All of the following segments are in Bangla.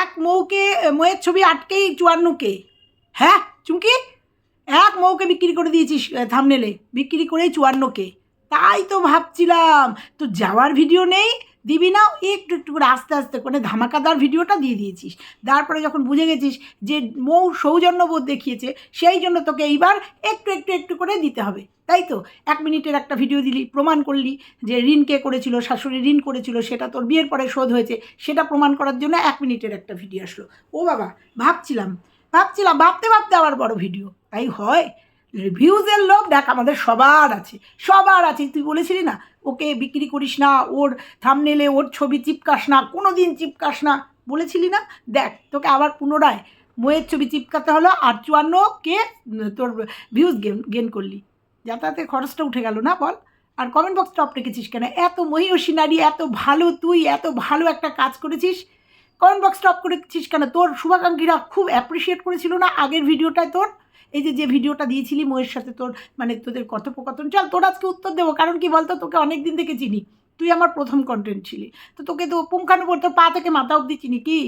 এক মৌকে ময়ের ছবি আটকেই চুয়ান্নকে। হ্যাঁ চুমকি? এক মৌকে বিক্রি করে দিয়েছিস থামনেলে বিক্রি করেই চুয়ান্নকে। তাই তো ভাবছিলাম। তো যাওয়ার ভিডিও নেই? দিবি না, একটু একটু করে আস্তে আস্তে করে ধামাকাদার ভিডিওটা দিয়ে দিয়েছিস। তারপরে যখন বুঝে গেছিস যে মৌ সৌজন্যবোধ দেখিয়েছে, সেই জন্য তোকে এইবার একটু একটু একটু করে দিতে হবে। তাই তো? এক মিনিটের একটা ভিডিও দিলি, প্রমাণ করলি যে ঋণ কে করেছিল, শাশুড়ি ঋণ করেছিল, সেটা তোর বিয়ের পরে শোধ হয়েছে, সেটা প্রমাণ করার জন্য এক মিনিটের একটা ভিডিও আসলো। ও বাবা, ভাবছিলাম ভাবছিলাম, ভাবতে ভাবতে আবার বড় ভিডিও। তাই হয়। রিভিউজের লোক দেখ আমাদের সবার আছে সবার আছে, তুই বলেছিলি না? ওকে বিক্রি করিস না, ওর থামনেলে ওর ছবি চিপকাস না কোনো দিন চিপকাস না, বলেছিলি না? দেখ, তোকে আবার পুনরায় ময়ের ছবি চিপকাতে হলো, আর চুয়ান্ন কে তোর ভিউজ গেন গেন করলি। যাতায়াতের খরচটা উঠে গেল না বল? আর কমেন্ট বক্স টপ রেখেছিস কেন? এত মহিষী নারী, এত ভালো তুই, এত ভালো একটা কাজ করেছিস কমেন্ট বক্স টপ করেছিস কেন? তোর শুভাকাঙ্ক্ষীরা খুব অ্যাপ্রিসিয়েট করেছিল না আগের ভিডিওটায় তোর? এই যে যে ভিডিওটা দিয়েছিলি ময়ের সাথে তোর মানে তোদের কথোপকথন। চল, তোর আজকে উত্তর দেবো, কারণ কি বলতো, তোকে অনেক দিন থেকে চিনি। তুই আমার প্রথম কন্টেন্ট ছিলি। তো তোকে তো পুঙ্খানুপুর তোর পা থেকে মাথা অব্দি চিনি কি?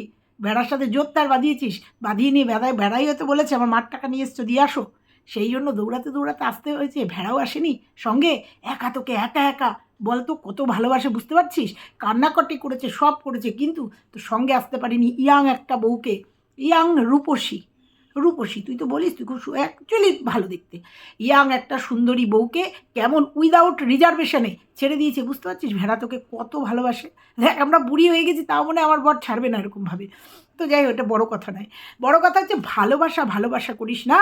ভেড়ার সাথে জোর তার বাঁধিয়েছিস? বাঁধিয়ে নিয়ে ভেড়ায়, ভেড়াই হয়তো বলেছে, আমার মাঠ টাকা নিয়ে এসছো, দিয়ে আসো। সেই জন্য দৌড়াতে দৌড়াতে আসতে হয়েছে, ভেড়াও আসেনি। সঙ্গে একা তোকে একা একা বলতো, কত ভালোবাসে, বুঝতে পারছিস? কান্নাকাটি করেছে, সব করেছে, কিন্তু তো সঙ্গে আসতে পারিনি ইয়াং একটা বউকে। ইয়াং রূপসী রূপসী, তুই তো বলিস, তুই খুব অ্যাকচুয়ালি ভালো দেখতে। ইয়াং একটা সুন্দরী বউকে কেমন উইদাউট রিজার্ভেশনে ছেড়ে দিয়েছে, বুঝতে পারছিস? ভেড়া তোকে কত ভালোবাসে। দেখ, আমরা বুড়ি হয়ে গেছি, তাও মনে আমার বর ছাড়বে না এরকমভাবে তো যাই এটা বড়ো কথা নয়। বড় কথা হচ্ছে, ভালোবাসা ভালোবাসা করিস না।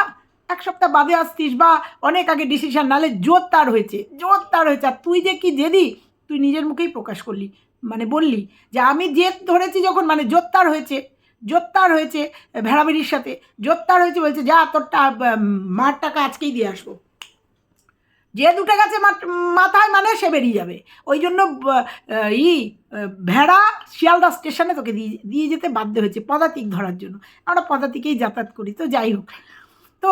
এক সপ্তাহ বাদে আসতিস বা অনেক আগে ডিসিশন নালে জোর তার হয়েছে জোর তার হয়েছে। আর তুই যে কি জেদি, তুই নিজের মুখেই প্রকাশ করলি। মানে বললি যে আমি জেদ ধরেছি যখন মানে জোর তার হয়েছে জোত্তার হয়েছে ভেড়াভেড়ির সাথে জোত্তার হয়েছে বলছে, যা তোরটা মার টাকা আজকেই দিয়ে আসব। যে দুটো গেছে মাথায় মানে সে বেরিয়ে যাবে। ওই জন্য ই ভেড়া শিয়ালদা স্টেশনে তোকে দিয়ে দিয়ে যেতে বাধ্য হয়েছে পদাতিক ধরার জন্য। আমরা পদাতিকেই যাতায়াত করি, তো যাই হোক। তো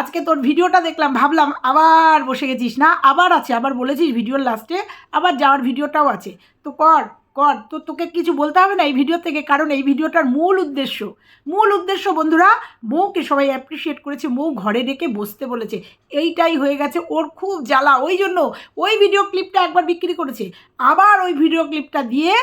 আজকে তোর ভিডিওটা দেখলাম, ভাবলাম আবার বসে গেছিস না? আবার আছে, আবার বলেছিস ভিডিওর লাস্টে আবার যাওয়ার ভিডিওটাও আছে। তো কর কর, তো তোকে কিছু বলতে হবে না এই ভিডিও থেকে, কারণ এই ভিডিওটার মূল উদ্দেশ্য মূল উদ্দেশ্য বন্ধুরা, বউকে সবাই অ্যাপ্রিসিয়েট করেছে, বউ ঘরে ডেকে বসতে বলেছে। এইটাই হয়ে গেছে ওর খুব জ্বালা, ওই জন্য ওই ভিডিও ক্লিপটা একবার বিক্রি করেছে। আবার ওই ভিডিও ক্লিপটা দিয়ে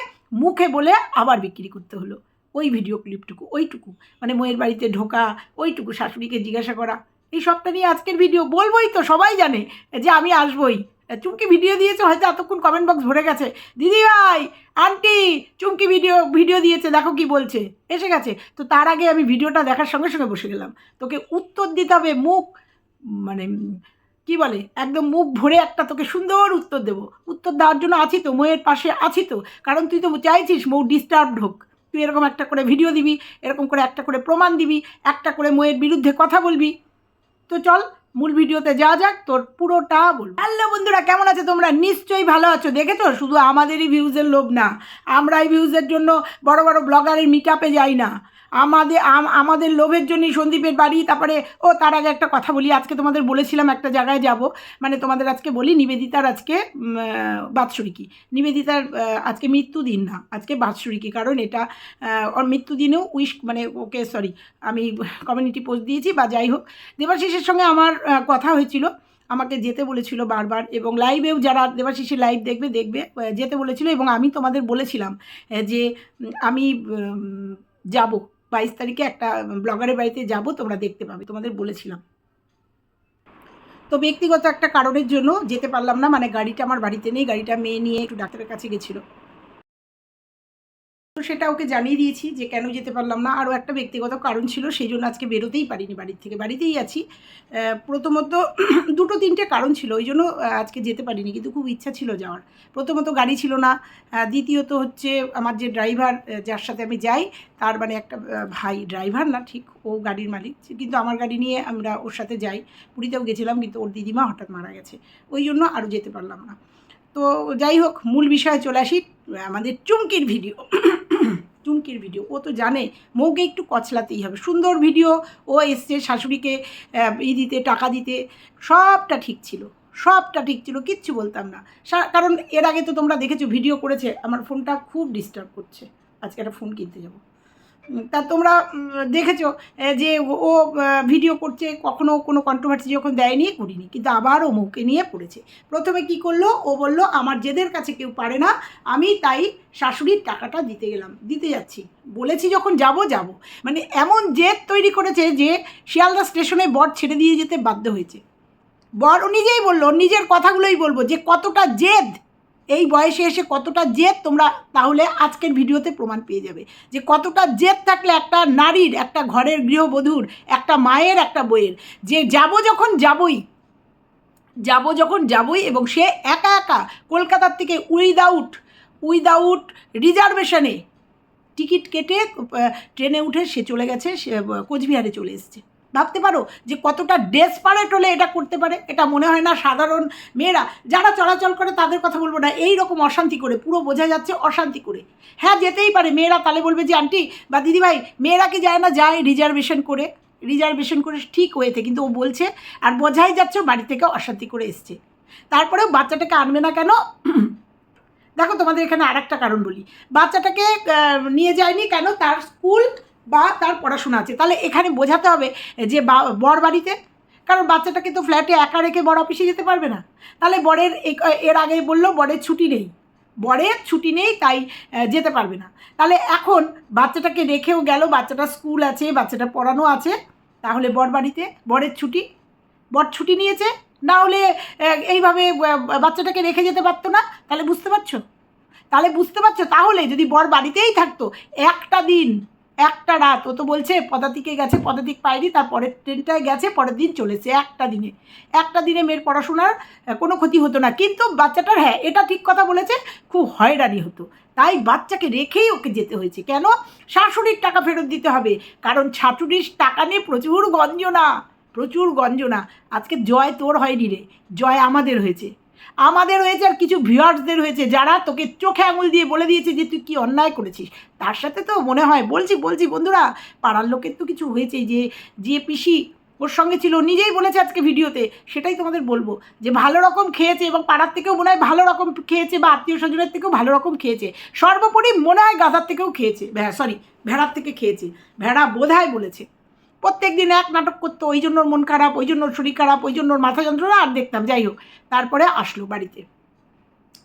মুখে বলে আবার বিক্রি করতে হলো। ওই ভিডিও ক্লিপটুকু, ওইটুকু। মানে মেয়ের বাড়িতে ঢোকা, ওইটুকু, শাশুড়িকে জিজ্ঞাসা করা। এই সবটা নিয়ে আজকের ভিডিও বলবোই তো, সবাই জানে যে আমি আসবই। চুমকি ভিডিও দিয়েছে, হয়তো এতক্ষণ কমেন্ট বক্স ভরে গেছে। দিদি ভাই আন্টি চুমকি ভিডিও ভিডিও দিয়েছে, দেখো কি বলছে। এসে গেছে। তো তার আগে আমি ভিডিওটা দেখার সঙ্গে সঙ্গে বসে গেলাম। তোকে উত্তর দিতে হবে মুখ মানে কি বলে, একদম মুখ ভরে একটা তোকে সুন্দর উত্তর দেবো। উত্তর দেওয়ার জন্য আছি তো, ময়ের পাশে আছি তো। কারণ তুই তো চাইছিস, মৌ ডিস্টার্বড হোক। তুই এরকম একটা করে ভিডিও দিবি, এরকম করে একটা করে প্রমাণ দিবি, একটা করে ময়ের বিরুদ্ধে কথা বলবি। তো চল মূল ভিডিওতে যাওয়া যাক, তোর পুরোটা বল হ্যালো বন্ধুরা, কেমন আছে তোমরা? নিশ্চয়ই ভালো আছো। দেখেছ? শুধু আমাদেরই ভিউজের লোভ না আমরা এই ভিউজের জন্য বড় বড় ব্লগারের মিট আপে যাই না। আমাদের আমাদের লোভের জন্যই সন্দীপের বাড়ি। তারপরে, ও, তার আগে একটা কথা বলি। আজকে তোমাদের বলেছিলাম একটা জায়গায় যাব। মানে তোমাদের আজকে বলি, নিবেদিতার আজকে বাৎসরিকী। নিবেদিতার আজকে মৃত্যুদিন না, আজকে বাৎসরিকী। কারণ এটা ওর মৃত্যুদিনেও উইশ মানে ওকে সরি আমি কমিউনিটি পোস্ট দিয়েছি বা যাই হোক। দেবাশিসের সঙ্গে আমার কথা হয়েছিল, আমাকে যেতে বলেছিল বারবার এবং লাইভেও যারা দেবাশিসের লাইভ দেখবে দেখবে যেতে বলেছিল এবং আমি তোমাদের বলেছিলাম যে আমি যাব, বাইশ তারিখে একটা ব্লগারের বাড়িতে যাব, তোমরা দেখতে পাবে, তোমাদের বলেছিলাম। তো ব্যক্তিগত একটা কারণের জন্য যেতে পারলাম না মানে গাড়িটা আমার বাড়িতে নেই, গাড়িটা মেয়ে নিয়ে একটু ডাক্তারের কাছে গেছিল। সেটা ওকে জানিয়ে দিয়েছি যে কেন যেতে পারলাম না। আরও একটা ব্যক্তিগত কারণ ছিল, সেই জন্য আজকে বেরোতেই পারিনি বাড়ির থেকে। বাড়িতেই আছি। প্রথমত দুটো তিনটে কারণ ছিল, ওই জন্য আজকে যেতে পারিনি, কিন্তু খুব ইচ্ছা ছিল যাওয়ার। প্রথমত গাড়ি ছিল না। দ্বিতীয়ত হচ্ছে আমার যে ড্রাইভার যার সাথে আমি যাই, তার মানে একটা ভাই ড্রাইভার না, ঠিক ও গাড়ির মালিক। কিন্তু আমার গাড়ি নিয়ে আমরা ওর সাথে যাই। পুরীতেও গেছিলাম, কিন্তু ওর দিদিমা হঠাৎ মারা গেছে। ওই জন্য আরও যেতে পারলাম না। তো যাই হোক, মূল বিষয়ে চলে আসি। আমাদের চুমকির ভিডিও। চুমকির ভিডিও, ও তো জানে, মৌকে একটু কচলাতেই হবে। সুন্দর ভিডিও, ও এসছে শাশুড়িকে ই দিতে, টাকা দিতে, সবটা ঠিক ছিল, সবটা ঠিক ছিল, কিচ্ছু বলতাম না। কারণ এর আগে তো তোমরা দেখেছ, ভিডিও করেছে, আমার ফোনটা খুব ডিস্টার্ব করছে। আজকে একটা ফোন কিনতে যাব। তা তোমরা দেখেছ যে ও ভিডিও করছে, কখনো কোনো কন্ট্রোভার্সি যখন দেয়নি, করিনি, কিন্তু আবার ও মুখে নিয়ে পড়েছে। প্রথমে কি করল? ও বলল, আমার জেদের কাছে কেউ পারে না, আমি তাই শাশুড়ির টাকাটা দিতে গেলাম, দিতে যাচ্ছি। বলেছি যখন যাব যাব। মানে এমন জেদ তৈরি করেছে যে শিয়ালদা স্টেশনে বর ছেড়ে দিয়ে যেতে বাধ্য হয়েছে। বর নিজেই বলল, নিজের কথাগুলোই বলব যে কতটা জেদ। এই বয়সে এসে কতটা জেদ তোমরা তাহলে আজকের ভিডিওতে প্রমাণ পেয়ে যাবে। যে কতটা জেদ থাকলে একটা নারীর, একটা ঘরের গৃহবধূর, একটা মায়ের, একটা বইয়ের। যে যাব যখন যাবই, যাব যখন যাবই এবং সে একা একা কলকাতার থেকে উইদাউট উইদাউট রিজার্ভেশনে টিকিট কেটে ট্রেনে উঠে সে চলে গেছে, সে কোচবিহারে চলে এসছে। ভাবতে পারো যে কতটা ডেসপারেট হলে এটা করতে পারে? এটা মনে হয় না সাধারণ মেয়েরা যারা চলাচল করে তাদের কথা বলব না। এই রকম অশান্তি করে, পুরো বোঝা যাচ্ছে অশান্তি করে। হ্যাঁ যেতেই পারে, মেয়েরা তাহলে বলবে যে, আন্টি বা দিদিভাই, মেয়েরা কি যায় না? যায় রিজার্ভেশন করে। রিজার্ভেশন করে ঠিক হয়েছে, কিন্তু ও বলছে, আর বোঝাই যাচ্ছে বাড়ি থেকে অশান্তি করে এসছে। তারপরেও বাচ্চাটাকে আনবে না কেন? দেখো তোমাদের এখানে আর একটা কারণ বলি। বাচ্চাটাকে নিয়ে যায়নি কেন? তার স্কুল বা তার পড়াশোনা আছে। তাহলে এখানে বোঝাতে হবে যে বর বাড়িতে? কারণ বাচ্চাটাকে তো ফ্ল্যাটে একা রেখে বড় অফিসে যেতে পারবে না। তাহলে বরের এর আগে বলল বরের ছুটি নেই। বরের ছুটি নেই, তাই যেতে পারবে না। তাহলে এখন বাচ্চাটাকে রেখেও গেল, বাচ্চাটা স্কুল আছে, বাচ্চাটা পড়ানো আছে, তাহলে বর বাড়িতে? বরের ছুটি? বর ছুটি নিয়েছে? না হলে এইভাবে বাচ্চাটাকে রেখে যেতে পারতো না? তাহলে বুঝতে পারছ? তাহলে বুঝতে পারছ? তাহলে যদি বর বাড়িতেই থাকতো, একটা দিন একটা রাত, ও তো বলছে পদাতিকে গেছে, পদাতিক পায়নি, তার পরের ট্রেনটায় গেছে, পরের দিন চলেছে একটা দিনে। একটা দিনে মেয়ের পড়াশোনার কোনো ক্ষতি হতো না। কিন্তু বাচ্চাটার হ্যাঁ এটা ঠিক কথা বলেছে, খুব হয়রানি হতো। তাই বাচ্চাকে রেখেই ওকে যেতে হয়েছে। কেন? শাশুড়ির টাকা ফেরত দিতে হবে। কারণ শাশুড়ির টাকা নিয়ে প্রচুর গঞ্জনা প্রচুর গঞ্জনা। আজকে জয় তোর হয়নি রে, জয় আমাদের হয়েছে। আমাদের হয়েছে আর কিছু ভিউয়ার্সদের হয়েছে যারা তোকে চোখে আঙুল দিয়ে বলে দিয়েছে যে তুই কী অন্যায় করেছিস। তার সাথে তো মনে হয়, বলছি বলছি, বন্ধুরা, পাড়ার লোকের তো কিছু হয়েছে যে যে পিসি ওর সঙ্গে ছিল, নিজেই বলেছে আজকে ভিডিওতে, সেটাই তোমাদের বলব যে ভালো রকম খেয়েছে এবং পাড়ার থেকেও মনে হয় ভালো রকম খেয়েছে বা আত্মীয় স্বজনের থেকেও ভালো রকম খেয়েছে। সর্বোপরি মনে হয় গাধার থেকেও খেয়েছে সরি ভেড়ার থেকে খেয়েছে। ভেড়া বোধহয় বলেছে। প্রত্যেক দিন এক নাটক করতো, ওই জন্য মন খারাপ, ওই জন্য শরীর খারাপ, ওই জন্য মাথা যন্ত্রণা, আর দেখতাম, যাই হোক। তারপরে আসলো বাড়িতে।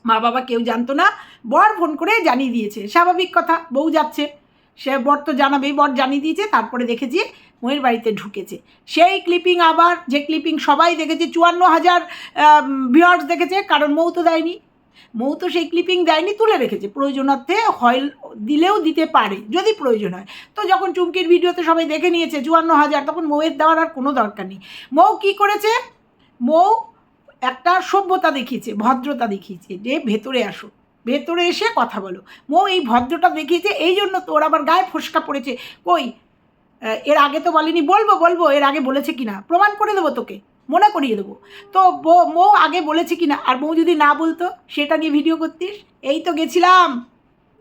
মা বাবা কেউ জানতো না, বর ফোন করে জানিয়ে দিয়েছে। স্বাভাবিক কথা, বউ যাচ্ছে। সে, বর তো জানাবেই, বর জানিয়ে দিয়েছে, তারপরে দেখেছি ময়ের বাড়িতে ঢুকেছে। সেই ক্লিপিং আবার, যে ক্লিপিং সবাই দেখেছে, চুয়ান্ন হাজার ভিউয়ার্স দেখেছে, কারণ মৌ তো দেয়নি। মৌ তো সেই ক্লিপিং দেয়নি, তুলে রেখেছে। প্রয়োজনার্থে হয় দিলেও দিতে পারে, যদি প্রয়োজন হয়। তো যখন চুমকির ভিডিওতে সবাই দেখে নিয়েছে, চুয়ান্ন হাজার, তখন মৌয়ের দেওয়ার আর কোনো দরকার নেই। মৌ কী করেছে? মৌ একটা সভ্যতা দেখিয়েছে, ভদ্রতা দেখিয়েছে, যে ভেতরে আসো, ভেতরে এসে কথা বলো। মৌ এই ভদ্রতা দেখিয়েছে, এই জন্য তোর আবার গায়ে ফোসকা পড়েছে। কই? এর আগে তো বলেনি, বলব বলব, এর আগে বলেছে কিনা? প্রমাণ করে দেবো তোকে। মনে করিয়ে দেবো। তো বো- মৌ আগে বলেছে কি না আর বউ যদি না বলতো, সেটা নিয়ে ভিডিও করতিস? এই তো গেছিলাম।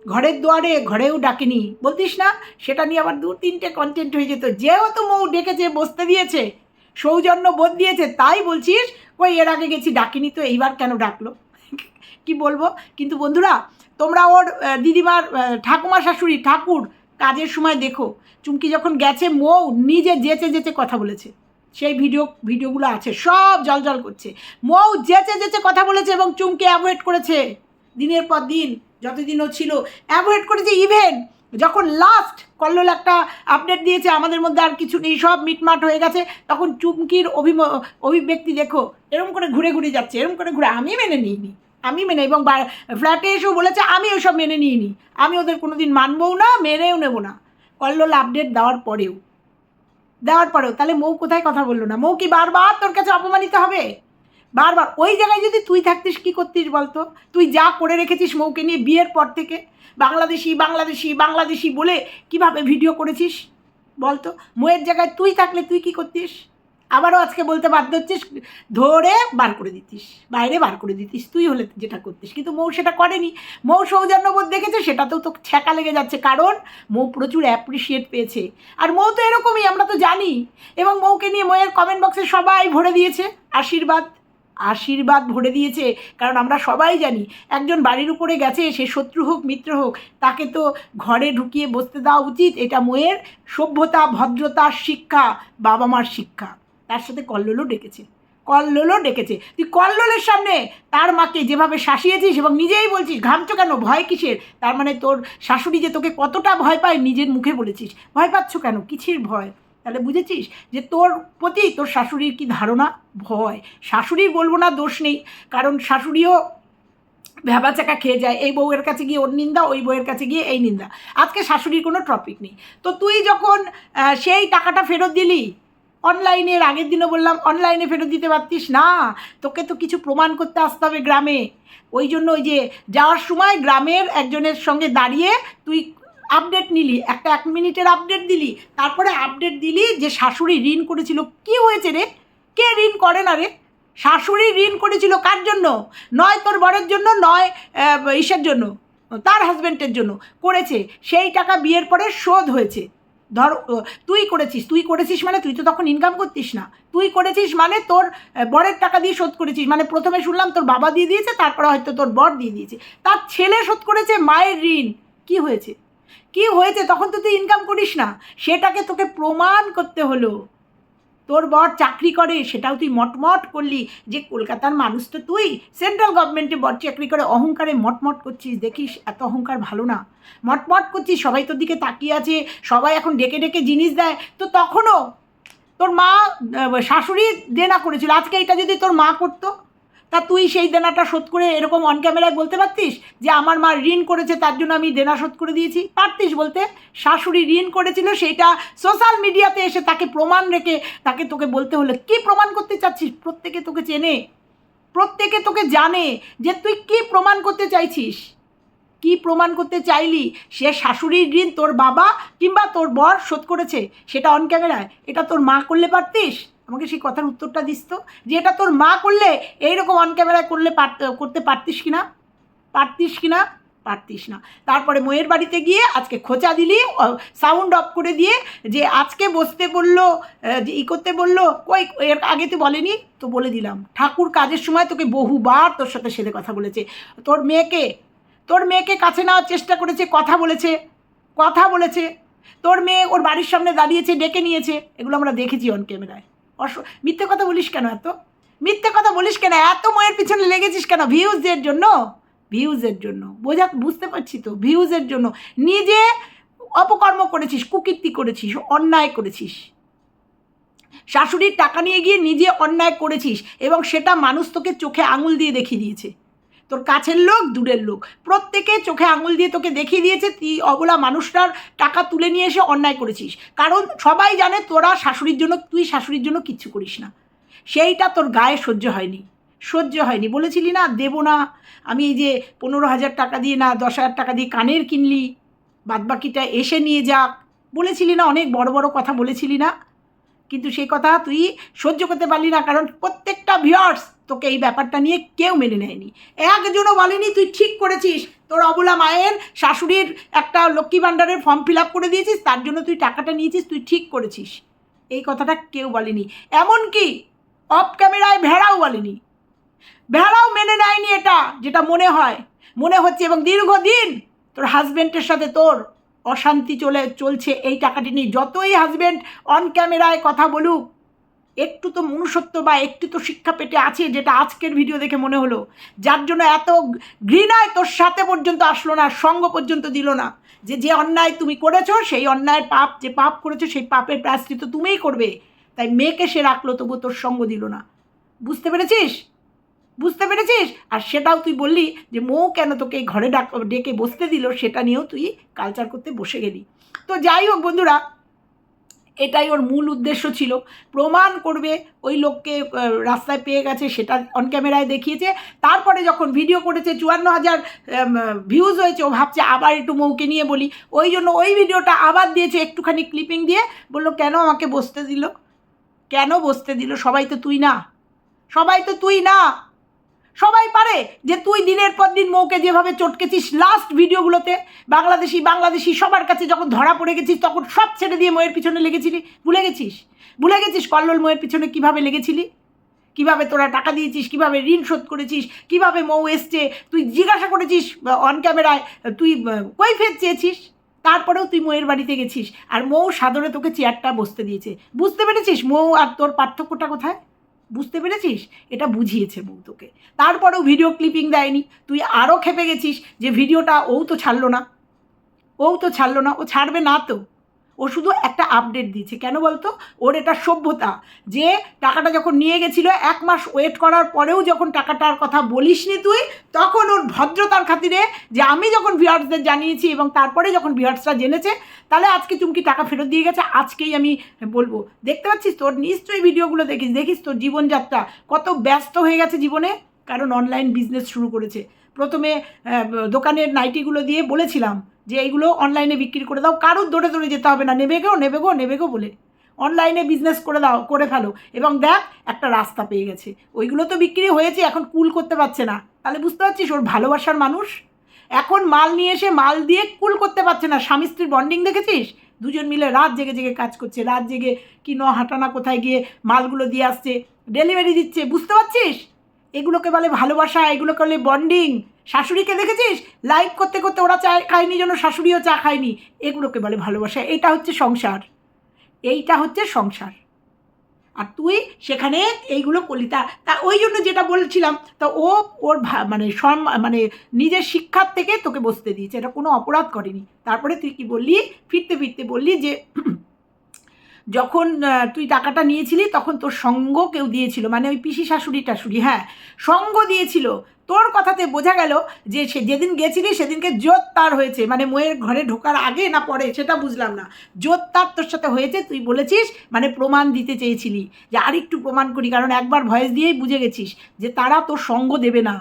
ঘরের দুয়ারে ঘরেও ডাকেনি। বলতিস না, সেটা নিয়ে আবার দু তিনটে কন্টেন্ট হয়ে যেত। যেহেতু মৌ ডেকেছে, বসতে দিয়েছে। সৌজন্য বোধ দিয়েছে, তাই বলছিস ওই এর আগে গেছি, ডাকিনি তো, এইবার কেন ডাকলো? কি বলব? কিন্তু বন্ধুরা, তোমরা ওর দিদিমার ঠাকুমা শাশুড়ি, ঠাকুর, কাজের সময় দেখো। চুমকি যখন গেছে, মৌ নিজে যেচে যেচে কথা বলেছে। সেই ভিডিও, ভিডিওগুলো আছে, সব জল জল করছে। মৌ যেচে যেচে কথা বলেছে এবং চুমকি অ্যাভয়েড করেছে। দিনের পর দিন, যতদিন ও ছিল অ্যাভয়েড করেছে ইভেন যখন লাস্ট কল্লোল একটা আপডেট দিয়েছে, আমাদের মধ্যে আর কিছু নেই, সব মিটমাট হয়ে গেছে, তখন চুমকির অভিম, অভিব্যক্তি দেখো, এরম করে ঘুরে ঘুরে যাচ্ছে, এরম করে ঘুরে, আমি মেনে নিইনি, আমি মেনে, এবং ফ্ল্যাটে এসেও বলেছে, আমি ওসব মেনে নিইনি, আমি ওদের কোনো দিন মানবও না, মেনেও নেব না। কল্লোল আপডেট দেওয়ার পরেও। দেওয়ার পরেও, তাহলে মৌ কোথায় কথা বলল না? মৌ কি বারবার তোর কাছে অপমানিত হবে? বারবার। ওই জায়গায় যদি তুই থাকতিস, কি করতিস বলতো? তুই যা করে রেখেছিস মৌকে নিয়ে বিয়ের পর থেকে, বাংলাদেশি বাংলাদেশি বাংলাদেশি বলে কীভাবে ভিডিও করেছিস বলতো? মৌয়ের জায়গায় তুই থাকলে তুই কি করতিস? আবারও আজকে বলতে বাধ্য হচ্ছিস, ধরে বার করে দিতিস, বাইরে বার করে দিতিস, তুই হলে যেটা করতিস। কিন্তু মৌ সেটা করেনি। মৌ সৌজন্যবোধ দেখেছে, সেটাতেও তো ছ্যাঁকা লেগে যাচ্ছে। কারণ মৌ প্রচুর অ্যাপ্রিসিয়েট পেয়েছে। আর মৌ তো এরকমই, আমরা তো জানি। এবং মৌকে নিয়ে মৌয়ের কমেন্ট বক্সে সবাই ভরে দিয়েছে। আশীর্বাদ আশীর্বাদ ভরে দিয়েছে। কারণ আমরা সবাই জানি, একজন বাড়ির উপরে গেছে, সে শত্রু হোক, মিত্র হোক, তাকে তো ঘরে ঢুকিয়ে বসতে দেওয়া উচিত। এটা মোয়ের সভ্যতা, ভদ্রতা, শিক্ষা বাবা মার শিক্ষা। তার সাথে কল্লোলও ডেকেছে। কল্লোলও ডেকেছে। তুই কল্লোলের সামনে তার মাকে যেভাবে শাসিয়েছিস এবং নিজেই বলছিস, ঘামছো কেন? ভয় কিসের? তার মানে তোর শাশুড়ি যে তোকে কতটা ভয় পায় নিজের মুখে বলেছিস। ভয় পাচ্ছ কেন? কিসের ভয়? তাহলে বুঝেছিস যে তোর প্রতি তোর শাশুড়ির কি ধারণা? ভয়। শাশুড়ির বলব না, দোষ নেই। কারণ শাশুড়িও ভেবা চাকা খেয়ে যায়। এই বউয়ের কাছে গিয়ে ওর নিন্দা, ওই বউয়ের কাছে গিয়ে এই নিন্দা। আজকে শাশুড়ির কোনো টপিক নেই। তো তুই যখন সেই টাকাটা ফেরত দিলি অনলাইনের আগের দিনও বললাম অনলাইনে ফেরত দিতে পারতিস না। তোকে তো কিছু প্রমাণ করতে আসতে হবে গ্রামে। ওই জন্য ওই যে যাওয়ার সময় গ্রামের একজনের সঙ্গে দাঁড়িয়ে তুই আপডেট নিলি, একটা এক মিনিটের আপডেট দিলি। তারপরে আপডেট দিলি যে শাশুড়ি ঋণ করেছিল। কি হয়েছে রে? কে ঋণ করে না রে? শাশুড়ি ঋণ করেছিল কার জন্য? নয় তোর বরের জন্য, নয় ইসের জন্য, তার হাজব্যান্ডের জন্য করেছে। সেই টাকা বিয়ের পরে শোধ হয়েছে। ধর তুই করেছিস তুই করেছিস মানে তুই তো তখন ইনকাম করতিস না। তুই করেছিস মানে তোর বরের টাকা দিয়ে শোধ করেছিস। মানে প্রথমে শুনলাম তোর বাবা দিয়ে দিয়েছে, তারপরে হয়তো তোর বর দিয়ে দিয়েছে। তার ছেলে শোধ করেছে মায়ের ঋণ। কি হয়েছে? কি হয়েছে? তখন তো তুই ইনকাম করিস না। সেটাকে তোকে প্রমাণ করতে হলো। তোর বর চাকরি করে, সেটাও তুই মটমট করলি। যে কলকাতার মানুষ তো তুই। সেন্ট্রাল গভর্নমেন্টে বর চাকরি করে, অহংকারে মটমট করছিস। দেখিস, এত অহংকার ভালো না। মটমট করছিস, সবাই তোর দিকে তাকিয়ে আছে, সবাই এখন ডেকে ডেকে জিনিস দেয়। তো তখনও তোর মা শাশুড়ি দেনা করেছিল। আজকে এটা যদি তোর মা করতো তা তুই সেই দেনাটা শোধ করে এরকম অন ক্যামেরায় বলতে পারতিস? যে আমার মা ঋণ করেছে, তার জন্য আমি দেনা শোধ করে দিয়েছি। পারতিস বলতে? শাশুড়ি ঋণ করেছিল সেইটা সোশ্যাল মিডিয়াতে এসে তাকে প্রমাণ রেখে তাকে তোকে বলতে হলো। কি প্রমাণ করতে চাচ্ছিস? প্রত্যেকে তোকে চেনে। প্রত্যেকে তোকে জানে যে তুই কি প্রমাণ করতে চাইছিস। কি প্রমাণ করতে চাইলি? সে শাশুড়ির ঋণ তোর বাবা কিংবা তোর বর শোধ করেছে। সেটা অন ক্যামেরায় এটা তোর মা করলে পারতিস? আমাকে সেই কথার উত্তরটা দিস তো। যে এটা তোর মা করলে, এইরকম অন ক্যামেরায় করলে করতে পারতিস কি না পারতিস কি না পারতিস না। তারপরে ময়ের বাড়িতে গিয়ে আজকে খোঁচা দিলি সাউন্ড অফ করে দিয়ে যে আজকে বসতে বলল যে ই করতে বলল, কই, এর আগে তো বলেনি, তো বলে দিলাম। ঠাকুর কাজের সময় তোকে বহুবার তোর সাথে সেরে কথা বলেছে। তোর মেয়েকে তোর মেয়েকে কাছে নেওয়ার চেষ্টা করেছে, কথা বলেছে কথা বলেছে। তোর মেয়ে ওর বাড়ির সামনে দাঁড়িয়েছে, ডেকে নিয়েছে। এগুলো আমরা দেখেছি অন ক্যামেরায় অস মিথ্যে কথা বলিস কেন এত? মিথ্যে কথা বলিস কেন? এত ময়ের পিছনে লেগেছিস কেন? ভিউজের জন্য? ভিউজের জন্য। বোঝা, বুঝতে পারছি তো? ভিউজের জন্য। নিজে অপকর্ম করেছিস, কুকীর্তি করেছিস, অন্যায় করেছিস। শাশুড়ির টাকা নিয়ে গিয়ে নিজে অন্যায় করেছিস এবং সেটা মানুষ তোকে চোখে আঙুল দিয়ে দেখিয়ে দিয়েছে। তোর কাছের লোক, দূরের লোক। প্রত্যেকে চোখে আঙুল দিয়ে তোকে দেখিয়ে দিয়েছে, তুই অবলা মানুষটার টাকা তুলে নিয়ে এসে অন্যায় করেছিস। কারণ সবাই জানে তোরা শাশুড়ির জন্য, তুই শাশুড়ির জন্য কিচ্ছু করিস না। সেইটা তোর গায়ে সহ্য হয়নি। সহ্য হয়নি। বলেছিলি না, দেবো না। আমি এই যে পনেরো হাজার টাকা দিয়ে না, দশ হাজার টাকা দিয়ে কানের কিনলি, বাদবাকিটা এসে নিয়ে যাক। বলেছিলি না, অনেক বড় বড় কথা বলেছিলি না। কিন্তু সেই কথা তুই সহ্য করতে পারলি না, কারণ প্রত্যেকটা ভিউয়ার্স তোকে এই ব্যাপারটা নিয়ে কেউ মেনে নেয়নি। একজনও বলেনি তুই ঠিক করেছিস। তোর অবলা মায়ের শাশুড়ির একটা লক্ষ্মী ভাণ্ডারের ফর্ম ফিল আপ করে দিয়েছিস, তার জন্য তুই টাকাটা নিয়েছিস, তুই ঠিক করেছিস। এই কথাটা কেউ বলেনি। এমনকি অফ ক্যামেরায় ভেড়াও বলেনি। ভেড়াও মেনে নেয়নি এটা, যেটা মনে হয়। মনে হচ্ছে এবং দীর্ঘদিন তোর হাজব্যান্ডের সাথে তোর অশান্তি চলে, চলছে। এই টাকাটি নিয়ে যতই হাজব্যান্ড অন ক্যামেরায় কথা বলুক একটু তো মনুষ্যত্ব বা একটু তো শিক্ষা পেটে আছে যেটা আজকের ভিডিও দেখে মনে হলো। যার জন্য এত ঘৃণায় তোর সাথে পর্যন্ত আসলো না, সঙ্গ পর্যন্ত দিল না। যে যে অন্যায় তুমি করেছ, সেই অন্যায়ের পাপ, যে পাপ করেছ, সেই পাপের প্রায়শ্চিত তুমিই করবে। তাই মেয়েকে সে রাখল, তবু তোর সঙ্গ দিল না। বুঝতে পেরেছিস? বুঝতে পেরেছিস? আর সেটাও তুই বললি যে মৌ কেন তোকে ঘরে ডাক, ডেকে বসতে দিল, সেটা নিয়েও তুই কালচার করতে বসে গেলি। তো যাই হোক বন্ধুরা এটাই ওর মূল উদ্দেশ্য ছিল। প্রমাণ করবে ওই লোককে রাস্তায় পেয়ে গেছে, সেটা অন ক্যামেরায় দেখিয়েছে। তারপরে যখন ভিডিও করেছে, চুয়ান্ন হাজার ভিউজ হয়েছে, ও ভাবছে, আবার একটু মৌকে নিয়ে বলি। ওই জন্য ওই ভিডিওটা আবার দিয়েছে একটুখানি ক্লিপিং দিয়ে। বলল, কেন আমাকে বসতে দিল? কেন বসতে দিল? সবাই তো তুই না। সবাই তো তুই না। সবাই পারে যে তুই দিনের পর দিন মৌকে যেভাবে চটকেছিস লাস্ট ভিডিওগুলোতে, বাংলাদেশি বাংলাদেশি সবার কাছে যখন ধরা পড়ে গেছিস, তখন সব ছেড়ে দিয়ে ময়ের পিছনে লেগেছিলি? ভুলে গেছিস? ভুলে গেছিস কল্লোল ময়ের পিছনে কীভাবে লেগেছিলি? কীভাবে তোরা টাকা দিয়েছিস? কীভাবে ঋণ শোধ করেছিস? কীভাবে মৌ এসছে? তুই জিজ্ঞাসা করেছিস অন ক্যামেরায় তুই কই ফের চেয়েছিস? তারপরেও তুই মৌয়ের বাড়িতে গেছিস। আর মৌ সাদরে তোকে চেয়ারটা বসতে দিয়েছে। বুঝতে পেরেছিস মৌ আর তোর পার্থক্যটা কোথায়? বুঝতে পেরেছিস? এটা বুঝিয়েছে বউ তোকে। তারপরেও ভিডিও ক্লিপিং দেয়নি। তুই আরও খেপে গেছিস যে ভিডিওটা ও তো ছাড়লো না। ও তো ছাড়লো না। ও ছাড়বে না তো। ও শুধু একটা আপডেট দিয়েছে কেন বলতো? ওর এটা সভ্যতা। যে টাকাটা যখন নিয়ে গেছিল, এক মাস ওয়েট করার পরেও যখন টাকাটার কথা বলিসনি তুই, তখন ওর ভদ্রতার খাতিরে যে আমি যখন ভিউয়ার্সদের জানিয়েছি এবং তারপরে যখন ভিউয়ার্সরা জেনেছে, তাহলে আজকে চুমকি টাকা ফেরত দিয়ে গেছে? আজকেই আমি বলব। দেখতে পাচ্ছিস তোর? নিশ্চয়ই ভিডিওগুলো দেখিস। দেখিস তোর জীবনযাত্রা। কত ব্যস্ত হয়ে গেছে জীবনে। কারণ অনলাইন বিজনেস শুরু করেছে। প্রথমে দোকানের নাইটিগুলো দিয়ে বলেছিলাম যে এইগুলো অনলাইনে বিক্রি করে দাও। কারোর দৌড়ে দৌড়ে যেতে হবে না। নেবে গো নেবে গো? নেবে গো বলে। অনলাইনে বিজনেস করে দাও, করে ফেলো। এবং দেখ, একটা রাস্তা পেয়ে গেছে। ওইগুলো তো বিক্রি হয়েছে, এখন কুল করতে পারছে না। তাহলে বুঝতে পারছিস, ওর ভালোবাসার মানুষ? এখন মাল নিয়ে এসে মাল দিয়ে কুল করতে পারছে না। স্বামী স্ত্রীর বন্ডিং দেখেছিস? দুজন মিলে রাত জেগে জেগে কাজ করছে। রাত জেগে কি ন হাঁটানা কোথায় গিয়ে মালগুলো দিয়ে আসছে। ডেলিভারি দিচ্ছে। বুঝতে পারছিস? এগুলোকে বলে ভালোবাসা, এগুলোকে বলে বন্ডিং শাশুড়িকে দেখেছিস? লাইভ করতে করতে ওরা চা খায়নি যেন শাশুড়িও চা খায়নি। এগুলোকে বলে ভালোবাসা। এটা হচ্ছে সংসার। এইটা হচ্ছে সংসার। আর তুই সেখানে এইগুলো করলি। তা তা ওই জন্য যেটা বলছিলাম, তা ও ওর মানে সম- মানে নিজের শিক্ষার থেকে তোকে বসতে দিয়েছে। এটা কোনো অপরাধ করেনি। তারপরে তুই কি বললি? ফিরতে ফিরতে বললি যে যখন তুই টাকাটা নিয়েছিলি, তখন তোর সঙ্গ কেউ দিয়েছিল মানে ওই পিসি শাশুড়ি টাশুড়ি হ্যাঁ সঙ্গ দিয়েছিল। তোর কথাতে বোঝা গেল যে সে যেদিন গেছিলি, সেদিনকে জোত তার হয়েছে মানে মোয়ের ঘরে ঢোকার আগে না পরে, সেটা বুঝলাম না। জোত তার তোর সাথে হয়েছে, তুই বলেছিস মানে প্রমাণ দিতে চেয়েছিলি, যে আরেকটু প্রমাণ করি, কারণ একবার ভয়েস দিয়েই বুঝে গেছিস যে তারা তোর সঙ্গ দেবে না।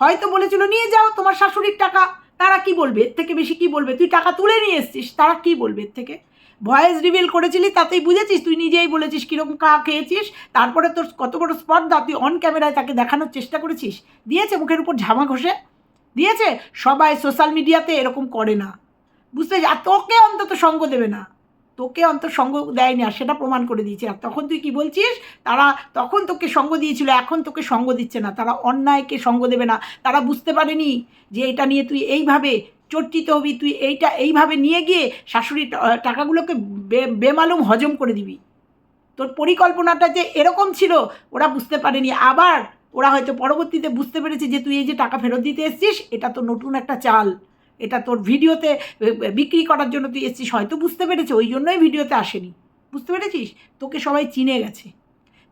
হয়তো বলেছিল, নিয়ে যাও তোমার শাশুড়ির টাকা। তারা কি বলবে? এর থেকে বেশি কি বলবে? তুই টাকা তুলে নিয়ে এসছিস, তারা কি বলবে এর থেকে? ভয়েস রিভিল করেছিলি, তাতেই বুঝেছিস? তুই নিজেই বলেছিস কীরকম কা খেয়েছিস, তারপরে তোর কত বড় স্পর্ধা, তুই অন ক্যামেরায় তাকে দেখানোর চেষ্টা করেছিস? দিয়েছে মুখের উপর ঝামা ঘষে? দিয়েছে? সবাই সোশ্যাল মিডিয়াতে এরকম করে না। বুঝতে? আর তোকে অন্তত সঙ্গ দেবে না। তোকে অন্তত সঙ্গ দেয়নি, আর সেটা প্রমাণ করে দিয়েছে। আর তখন তুই কি বলছিস? তারা তখন তোকে সঙ্গ দিয়েছিল, এখন তোকে সঙ্গ দিচ্ছে না। তারা অন্যায়কে সঙ্গ দেবে না। তারা বুঝতে পারেনি যে এটা নিয়ে তুই এইভাবে চর্চিত হবি, তুই এইটা এইভাবে নিয়ে গিয়ে শাশুড়ির টাকাগুলোকে বেমালুম হজম করে দিবি। তোর পরিকল্পনাটা যে এরকম ছিল, ওরা বুঝতে পারেনি। আবার ওরা হয়তো পরবর্তীতে বুঝতে পেরেছে যে তুই এই যে টাকা ফেরত দিতে এসছিস, এটা তো নতুন একটা চাল। এটা তোর ভিডিওতে বিক্রি করার জন্য তুই এসছিস। হয়তো বুঝতে পেরেছে, ওই জন্যই ভিডিওতে আসেনি। বুঝতে পেরেছিস? তোকে সবাই চিনে গেছে।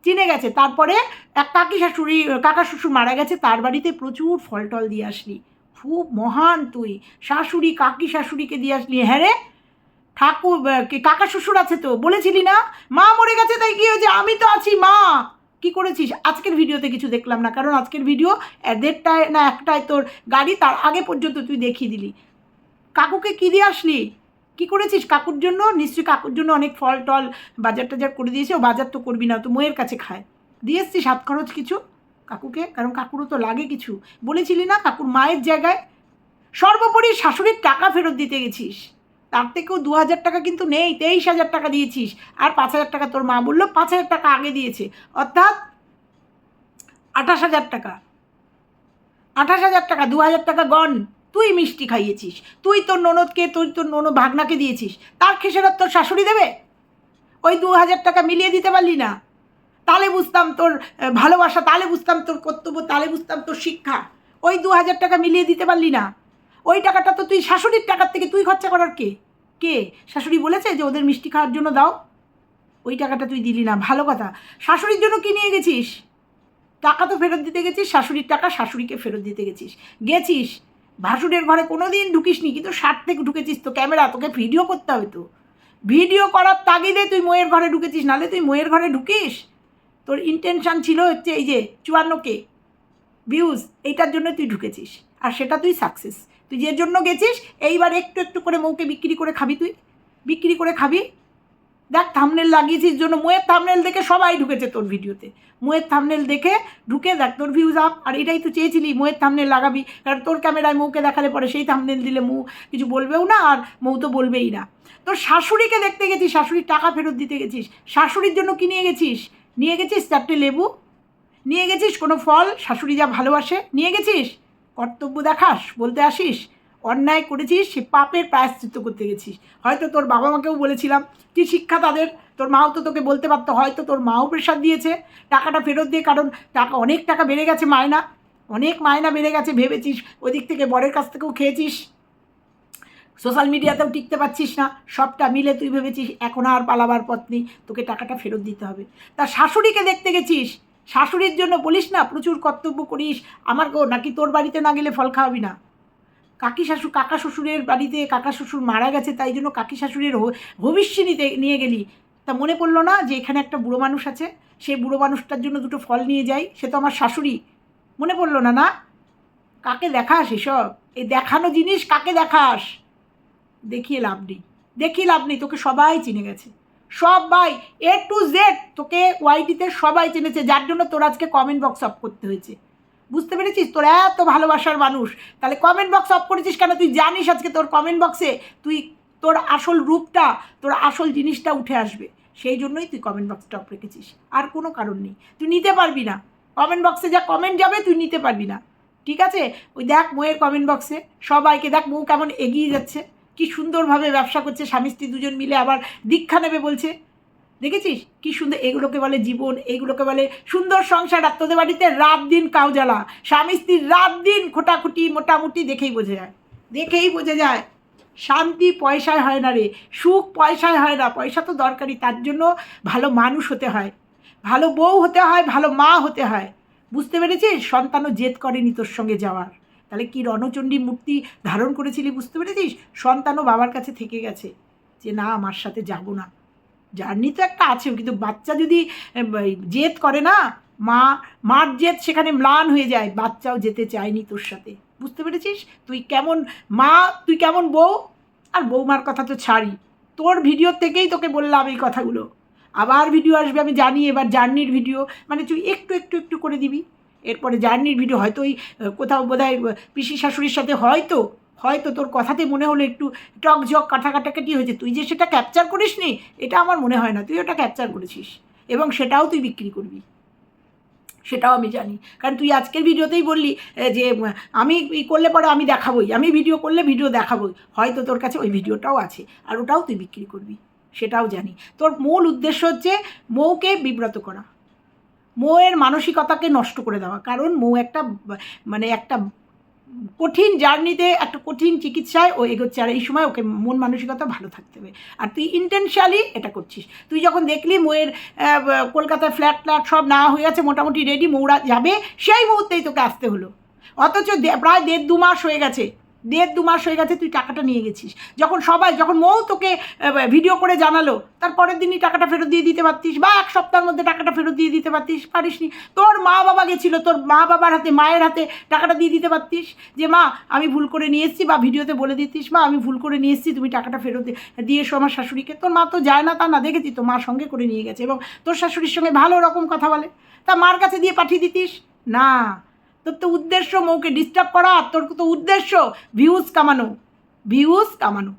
চিনে গেছে। তারপরে এক কাকি শাশুড়ি, কাকা শ্বশুর মারা গেছে, তার বাড়িতে প্রচুর ফল টল দিয়ে আসলি। খুব মহান তুই। শাশুড়ি কাকি শাশুড়িকে দিয়ে আসলি। হ্যাঁ রে? ঠাকুর কাকা শ্বশুর আছে তো? বলেছিলি না? মা মরে গেছে, তাই কি হয়েছে? আমি তো আছি, মা! কি করেছিস? আজকের ভিডিওতে কিছু দেখলাম না, কারণ আজকের ভিডিও দেড়টায় না একটায় তোর গাড়ি তার আগে পর্যন্ত তুই দেখিয়ে দিলি। কাকুকে কী দিয়ে আসলি? কি করেছিস? কাকুর জন্য? নিশ্চয়ই কাকুর জন্য অনেক ফল টল বাজার টাজার করে দিয়েছে। ও বাজার তো করবি না তো মোয়ের কাছে খায়। দিয়ে এসছিস হাত খরচ কিছু? কাকুকে? কারণ কাকুরও তো লাগে কিছু। বলেছিলি না কাকুর মায়ের জায়গায়? সর্বোপরি শাশুড়ির টাকা ফেরত দিতে গেছিস। তার থেকেও দু হাজার টাকা কিন্তু নেই, তেইশ হাজার টাকা দিয়েছিস। আর পাঁচ হাজার টাকা তোর মা বলল, পাঁচ হাজার টাকা আগে দিয়েছে। অর্থাৎ আঠাশ হাজার টাকা। আঠাশ হাজার টাকা, দু হাজার টাকা গন তুই মিষ্টি খাইয়েছিস। তুই তোর ননদকে, তুই তোর ননদ ভাগনাকে দিয়েছিস। তার খেসারত তোর শাশুড়ি দেবে? ওই দু হাজার টাকা মিলিয়ে দিতে পারলি না। তাহলে বুঝতাম তোর ভালোবাসা তাহলে বুঝতাম তোর কর্তব্য তাহলে বুঝতাম তোর শিক্ষা। ওই দু হাজার টাকা মিলিয়ে দিতে পারলি না। ওই টাকাটা তো তুই শাশুড়ির টাকার থেকে তুই খরচা করার কে? কে? শাশুড়ি বলেছে যে ওদের মিষ্টি খাওয়ার জন্য দাও। ওই টাকাটা তুই দিলি না, ভালো কথা। শাশুড়ির জন্য কি নিয়ে গেছিস? টাকা তো ফেরত দিতে গেছিস, শাশুড়ির টাকা শাশুড়িকে ফেরত দিতে গেছিস। গেছিস? ভাসুরের ঘরে কোনো দিন ঢুকিসনি, কিন্তু থেকে ঢুকেছিস তো ক্যামেরা, তোকে ভিডিও করতে হবে তো। ভিডিও করার তাগিদে তুই মোয়ের ঘরে ঢুকেছিস নালে তুই মোয়ের ঘরে ঢুকিস? তোর ইন্টেনশান ছিল হচ্ছে এই যে চুয়ান্নকে ভিউজ এইটার জন্য তুই ঢুকেছিস। আর সেটা তুই সাকসেস তুই যে জন্য গেছিস, এইবার একটু একটু করে মৌকে বিক্রি করে খাবি তুই। বিক্রি করে খাবি। দেখ থামনেল লাগিয়েছিস জন্য। মোয়ের থামনেল দেখে সবাই ঢুকেছে তোর ভিডিওতে। মোয়ের থামনেল দেখে ঢুকে দেখ তোর ভিউজ আপ আর এটাই তো চেয়েছিলি, মোয়ের থামনেল লাগাবি। কারণ তোর ক্যামেরায় মৌকে দেখালে পরে সেই থামনেল দিলে মৌ কিছু বলবেও না আর মৌ তো বলবেই না। তোর শাশুড়িকে দেখতে গেছিস, শাশুড়ির টাকা ফেরত দিতে গেছিস, শাশুড়ির জন্য কি নিয়ে গেছিস? নিয়ে গেছিস চারটে লেবু? নিয়ে গেছিস কোনো ফল? শাশুড়ি যা ভালোবাসে, নিয়ে গেছিস? কর্তব্য দেখাস, বলতে আসিস। অন্যায় করেছিস, সে পাপের প্রায়শ্চিত্ত করতে গেছিস। হয়তো তোর বাবা মাকেও বলেছিলাম, কি শিক্ষা তাদের? তোর মাও তো তোকে বলতে পারতো, হয়তো তোর মাও প্রেশার দিয়েছে। টাকাটা ফেরত দিয়ে কারণ টাকা, অনেক টাকা বেড়ে গেছে মায়না অনেক মায়না বেড়ে গেছে, ভেবেছিস ওদিক থেকে বরের কাছ থেকেও খেয়েছিস? সোশ্যাল মিডিয়াতেও টিকতে পারছিস না। সবটা মিলে তুই ভেবেছিস এখন আর পালাবার পথ নেই, তোকে টাকাটা ফেরত দিতে হবে। তা শাশুড়িকে দেখতে গেছিস? শাশুড়ির জন্য বলিস না, প্রচুর কর্তব্য করিস, আমার গো, নাকি তোর বাড়িতে না গেলে ফল খাওয়াবি না? কাকি শাশু, কাকা শ্বশুরের বাড়িতে কাকা শ্বশুর মারা গেছে, তাই জন্য কাকি শাশুড়ির ভবিষ্য নিতে নিয়ে গেলি। তা মনে পড়ল না যে এখানে একটা বুড়ো মানুষ আছে? সেই বুড়ো মানুষটার জন্য দুটো ফল নিয়ে যাই, সে তো আমার শাশুড়ি। মনে পড়ল না না? কাকে দেখাস এসব? এই দেখানো জিনিস কাকে দেখাস? দেখিয়ে লাভ নেই। দেখিয়ে লাভ নেই, তোকে সবাই চিনে গেছে। সবাই এ টু জেড তোকে ওয়াইটিতে সবাই চিনেছে, যার জন্য তোর আজকে কমেন্ট বক্স অফ করতে হয়েছে। বুঝতে পেরেছিস? তোর এত ভালোবাসার মানুষ। তাহলে কমেন্ট বক্স অফ করেছিস কেন? তুই জানিস আজকে তোর কমেন্ট বক্সে তুই, তোর আসল রূপটা, তোর আসল জিনিসটা উঠে আসবে। সেই জন্যই তুই কমেন্ট বক্সটা অফ রেখেছিস। আর কোনো কারণ নেই। তুই নিতে পারবি না। কমেন্ট বক্সে যা কমেন্ট যাবে, তুই নিতে পারবি না। ঠিক আছে? ওই দেখ, বইয়ের কমেন্ট বক্সে সবাইকে দেখ, বউ কেমন এগিয়ে যাচ্ছে। কি সুন্দরভাবে ব্যবসা করছে, স্বামী স্ত্রী দুজন মিলে আবার দীক্ষা নেবে বলছে। দেখেছিস? কি সুন্দর, এগুলোকে বলে জীবন, এগুলোকে বলে সুন্দর সংসার। আর তোদের বাড়িতে রাত দিন কাউজালা স্বামী স্ত্রীর রাত দিন খোটাখুটি, মোটামুটি দেখেই বোঝা যায়। দেখেই বোঝা যায়। শান্তি পয়সায় হয় না রে, সুখ পয়সায় হয় না। পয়সা তো দরকারি তার জন্য ভালো মানুষ হতে হয়। ভালো বউ হতে হয়, ভালো মা হতে হয়। বুঝতে পেরেছিস? সন্তানও জেদ করেনি তোর সঙ্গে যাওয়ার। তাহলে কি রণচণ্ডী মূর্তি ধারণ করেছিলি বুঝতে পেরেছিস? সন্তানও বাবার কাছে থেকে গেছে। যে না, আমার সাথে যাব না। জার্নি তো একটা আছে কিন্তু বাচ্চা যদি জেদ করে না, মা, মার জেদ সেখানে ম্লান হয়ে যায়, বাচ্চাও যেতে চায়নি তোর সাথে। বুঝতে পেরেছিস? তুই কেমন, মা, তুই কেমন বউ? আর বৌমার কথা তো ছাড়ি। তোর ভিডিও থেকেই তোকে বললাম এই কথাগুলো। আবার ভিডিও আসবে, আমি জানি, এবার জার্নির ভিডিও। মানে তুই একটু একটু একটু করে দিবি। এরপরে জার্নির ভিডিও হয়তো ওই কোথাও বোধহয় পিসি শাশুড়ির সাথে হয়তো হয়তো তোর কথাতে মনে হলো একটু টক ঝক কাটা কাটাকাটি হয়েছে। তুই যে সেটা ক্যাপচার করিস নি এটা আমার মনে হয় না। তুই ওটা ক্যাপচার করেছিস এবং সেটাও তুই বিক্রি করবি। সেটাও আমি জানি। কারণ তুই আজকের ভিডিওতেই বললি যে আমি করলে পরে আমি দেখাবই। আমি ভিডিও করলে ভিডিও দেখাবই। হয়তো তোর কাছে ওই ভিডিওটাও আছে, আর ওটাও তুই বিক্রি করবি। সেটাও জানি। তোর মূল উদ্দেশ্য হচ্ছে, মৌকে বিব্রত করা। মৌয়ের মানসিকতাকে নষ্ট করে দেওয়া। কারণ মৌ একটা মানে একটা কঠিন জার্নিতে, একটা কঠিন চিকিৎসায় ও এগোচ্ছে আর এই সময় ওকে মন মানসিকতা ভালো থাকতে হবে। আর তুই ইন্টেনশিয়ালি এটা করছিস। তুই যখন দেখলি মৌয়ের কলকাতায় ফ্ল্যাট ফ্ল্যাট সব না হয়ে আছে, মোটামুটি রেডি মৌরা যাবে, সেই মুহূর্তেই তোকে আসতে হলো। অথচ প্রায় দেড় দু মাস হয়ে গেছে। দেড় দু মাস হয়ে গেছে তুই টাকাটা নিয়ে গেছিস। যখন সবাই, যখন মৌ তোকে ভিডিও করে জানালো তার পরের দিনই টাকাটা ফেরত দিয়ে দিতে পারতিস বা এক সপ্তাহের মধ্যে টাকাটা ফেরত দিয়ে দিতে পারতিস, পারিসনি। তোর মা বাবা গেছিল, তোর মা বাবার হাতে, মায়ের হাতে টাকাটা দিয়ে দিতে পারতিস যে, মা, আমি ভুল করে নিয়ে এসেছি বা ভিডিওতে বলে দিতিস, মা, আমি ভুল করে নিয়ে এসেছি, তুমি টাকাটা ফেরত দিয়ে- এসো আমার শাশুড়িকে। তোর মা তো যায় না তা না, দেখেছি তো, মা সঙ্গে করে নিয়ে গেছে। এবং তোর শাশুড়ির সঙ্গে ভালো রকম কথা বলে। তা মার কাছে দিয়ে পাঠিয়ে দিতিস? না। তোর তো উদ্দেশ্য মৌকে ডিস্টার্ব করা তোর তো উদ্দেশ্য ভিউজ কামানো। ভিউজ কামানো।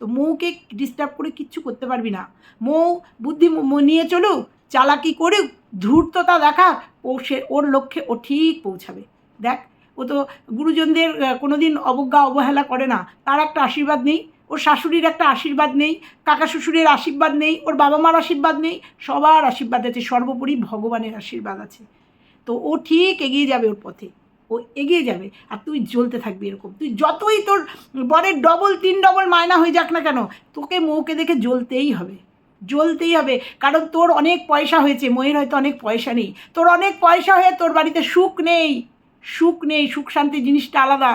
তো মৌকে ডিস্টার্ব করে কিচ্ছু করতে পারবি না। মৌ বুদ্ধি নিয়ে চলুক চালাকি করুক ধূর্ততা দেখা ও সে ওর লক্ষ্যে ও ঠিক পৌঁছাবে। দেখ ও তো গুরুজনদের আহ, কোনোদিন অবজ্ঞা অবহেলা করে না। তার একটা আশীর্বাদ নেই ওর শাশুড়ির একটা আশীর্বাদ নেই কাকা শ্বশুরের আশীর্বাদ নেই ওর বাবা মার আশীর্বাদ নেই সবার আশীর্বাদ আছে সর্বোপরি ভগবানের আশীর্বাদ আছে। তো ও ঠিক এগিয়ে যাবে ওর পথে। ও এগিয়ে যাবে আর তুই জ্বলতে থাকবি এরকম। তুই যতই তোর বরের ডবল তিন ডবল মায়না হয়ে যাক না কেন, তোকে মৌকে দেখে জ্বলতেই হবে। জ্বলতেই হবে। কারণ তোর অনেক পয়সা হয়েছে, ময়ের হয়তো অনেক পয়সা নেই। তোর অনেক পয়সা হয়ে তোর বাড়িতে সুখ নেই। সুখ নেই, সুখ শান্তি জিনিসটা আলাদা।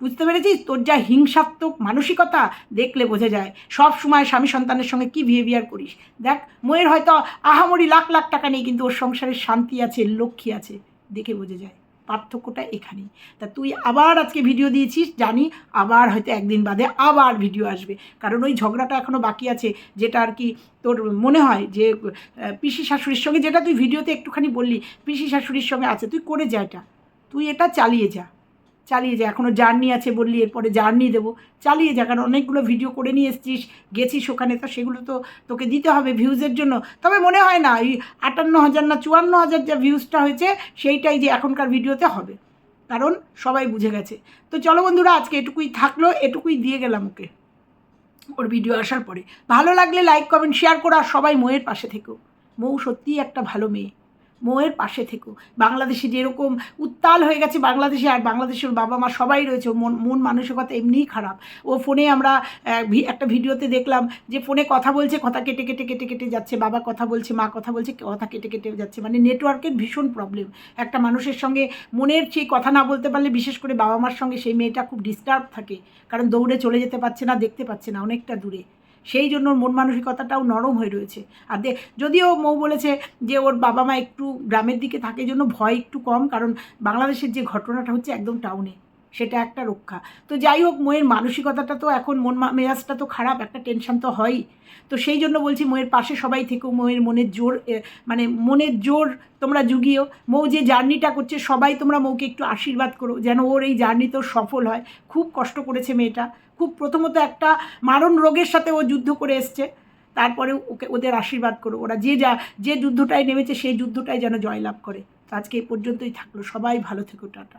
বুঝতে পেরেছিস? তোর যা হিংসাত্মক মানসিকতা দেখলে বোঝা যায়। সব সময় স্বামী সন্তানের সঙ্গে কি বিহেভিয়ার করিস? দেখ, ময়ের হয়তো আহামরি লাখ লাখ টাকা নেই কিন্তু ওর সংসারে শান্তি আছে, লক্ষ্মী আছে, দেখে বোঝা যায়। পার্থক্যটা এখানেই। তা তুই আবার আজকে ভিডিও দিয়েছিস, জানি আবার হয়তো একদিন বাদে আবার ভিডিও আসবে। কারণ ওই ঝগড়াটা এখনও বাকি আছে, যেটা আর কি তোর মনে হয় যে পিসি শাশুড়ির সঙ্গে, যেটা তুই ভিডিওতে একটুখানি বললি, পিসি শাশুড়ির সঙ্গে আছে, তুই করে যা এটা। তুই এটা চালিয়ে যা। চালিয়ে যা এখনও জার্নি আছে বললি, এরপরে জার্নি দেবো। চালিয়ে যা, কারণ অনেকগুলো ভিডিও করে নিয়ে এসছিস, গেছিস ওখানে, তো সেগুলো তো তোকে দিতে হবে ভিউজের জন্য। তবে মনে হয় না ওই আটান্ন হাজার না চুয়ান্ন হাজার যা ভিউজটা হয়েছে, সেইটাই যে এখনকার ভিডিওতে হবে। কারণ সবাই বুঝে গেছে। তো চলো বন্ধুরা, আজকে এটুকুই থাকল, এটুকুই দিয়ে গেলাম ওকে। ওর ভিডিও আসার পরে। ভালো লাগলে লাইক কমেন্ট শেয়ার করো, আর সবাই মোয়ের পাশে থেকো। মৌ সত্যিই একটা ভালো মেয়ে। মৌয়ের পাশে থেকো। বাংলাদেশে যেরকম উত্তাল হয়ে গেছে বাংলাদেশে আর বাংলাদেশের বাবা মা সবাই রয়েছে, মন মন মানসিকতা এমনিই খারাপ। ও ফোনে আমরা একটা ভিডিওতে দেখলাম যে ফোনে কথা বলছে, কথা কেটে কেটে কেটে কেটে যাচ্ছে, বাবা কথা বলছে, মা কথা বলছে, কথা কেটে কেটে যাচ্ছে। মানে নেটওয়ার্কের ভীষণ প্রবলেম একটা মানুষের সঙ্গে মনের সেই কথা না বলতে পারলে বিশেষ করে বাবা মার সঙ্গে সেই মেয়েটা খুব ডিস্টার্ব থাকে। কারণ দৌড়ে চলে যেতে পারছে না, দেখতে পাচ্ছে না, অনেকটা দূরে। সেই জন্য মন মানসিকতাটাও নরম হয়ে রয়েছে। আর দে, যদিও মৌ বলেছে যে ওর বাবা মা একটু গ্রামের দিকে থাকে জন্য ভয় একটু কম, কারণ বাংলাদেশের যে ঘটনাটা হচ্ছে একদম টাউনে, সেটা একটা রক্ষা। তো যাই হোক, মোয়ের মানসিকতাটা তো এখন মন মেজাজটা তো খারাপ, একটা টেনশন তো হয়ই। তো সেই জন্য বলছি মোয়ের পাশে সবাই থেকেও মোয়ের মনের জোর মানে মনের জোর তোমরা জুগিও। মৌ যে জার্নিটা করছে, সবাই তোমরা মৌকে একটু আশীর্বাদ করো, যেন ওর এই জার্নিতেও সফল হয়। খুব কষ্ট করেছে মেয়েটা। খুব প্রথমত একটা মারণ রোগের সাথে ও যুদ্ধ করে এসছে। তারপরে ওকে, ওদের আশীর্বাদ করো। ওরা যে যা, যে যুদ্ধটায় নেমেছে, সেই যুদ্ধটাই যেন জয়লাভ করে। তো আজকে এই পর্যন্তই থাকল। সবাই ভালো থেকো, টাটা।